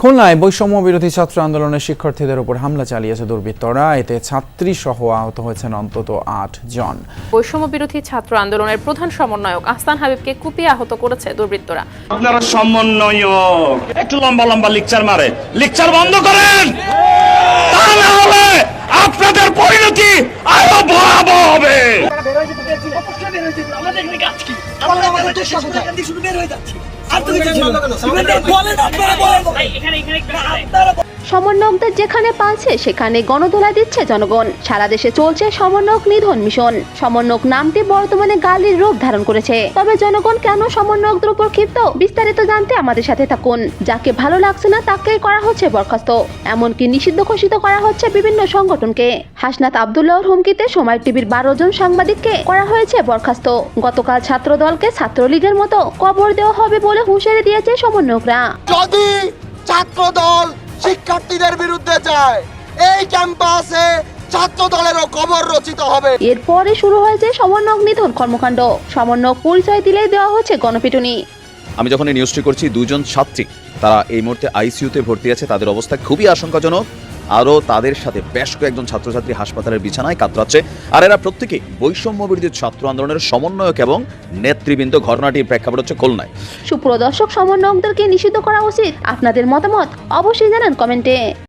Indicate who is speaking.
Speaker 1: খুলনায় বৈষম্য বিরোধী ছাত্র আন্দোলনের শিক্ষার্থীদের উপর হামলা চালিয়েছে দুর্বৃত্তরা। এতে ছাত্রী সহ আহত হয়েছেন অন্তত আট জন।
Speaker 2: বৈষম্য বিরোধী ছাত্র আন্দোলনের প্রধান সমন্বয়ক আহসান হাবিবকে কুপিয়ে আহত করেছে দুর্বৃত্তরা।
Speaker 3: আপনারা সমন্বয়ক একটু লম্বা লম্বা লেকচার মারে। লেকচার বন্ধ করেন! তা না হলে আপনাদের পরিণতি আরও ভয়াবহ হবে।
Speaker 4: আমাদের তো সব জায়গা দিয়ে শুধু বের হয়ে যাচ্ছে আর তো কিছু ছিল না। বলেন আপনারা
Speaker 5: সমন্বয়কদের যেখানে পাচ্ছে সেখানে গণধোলা দিচ্ছে জনগণ। সারা দেশে চলছে সমন্বয়ক নিধন মিশন। সমন্বয়ক নামটি বর্তমানে গালির রূপ ধারণ করেছে। তবে জনগণ কেন সমন্বয়কদের উপর ক্ষিপ্ত? বিস্তারিত জানতে আমাদের সাথে থাকুন। যাকে ভালো লাগছে না তাকেই করা হচ্ছে বরখাস্ত। এমনকি নিষিদ্ধ ঘোষিত করা হচ্ছে বিভিন্ন সংগঠনকে। হাসনাত আবদুল্লাহর হুমকিতে সময় টিভির বারো জন সাংবাদিককে করা হয়েছে বরখাস্ত। গতকাল ছাত্র দলকে ছাত্রলীগের মতো কবর দেওয়া হবে বলে হুঁশিয়ারি দিয়েছে সমন্বয়করা।
Speaker 6: যদি ছাত্র দল শিক্ষার্থীদের বিরুদ্ধে যায়। এই ক্যাম্পাসে ছাত্র দলেরও কবর রচিত হবে।
Speaker 5: এরপরে শুরু হয়েছে সমন্বয়ক নিধন কর্মকাণ্ড। সমন্বয়ক পরিচয় দিলেই দেওয়া হচ্ছে গণপিটুনি।
Speaker 7: আমি যখন এই নিউজটি করছি দুজন ছাত্রী তারা এই মুহূর্তে আইসিইউতে ভর্তি আছে তাদের অবস্থা খুবই আশঙ্কাজনক। আরও তাদের সাথে বেশ কয়েকজন ছাত্রছাত্রী হাসপাতালের বিছানায় কাতরাচ্ছে। আর এরা প্রত্যেকেই বৈষম্য বিরোধী ছাত্র আন্দোলনের সমন্বয়ক এবং নেতৃবৃন্দ। ঘটনাটির প্রেক্ষাপট হচ্ছে খুলনায়।
Speaker 5: সুপ্রদর্শক সমন্বয়কদেরকে নিষিদ্ধ করা উচিত। আপনাদের মতামত অবশ্যই জানান কমেন্টে।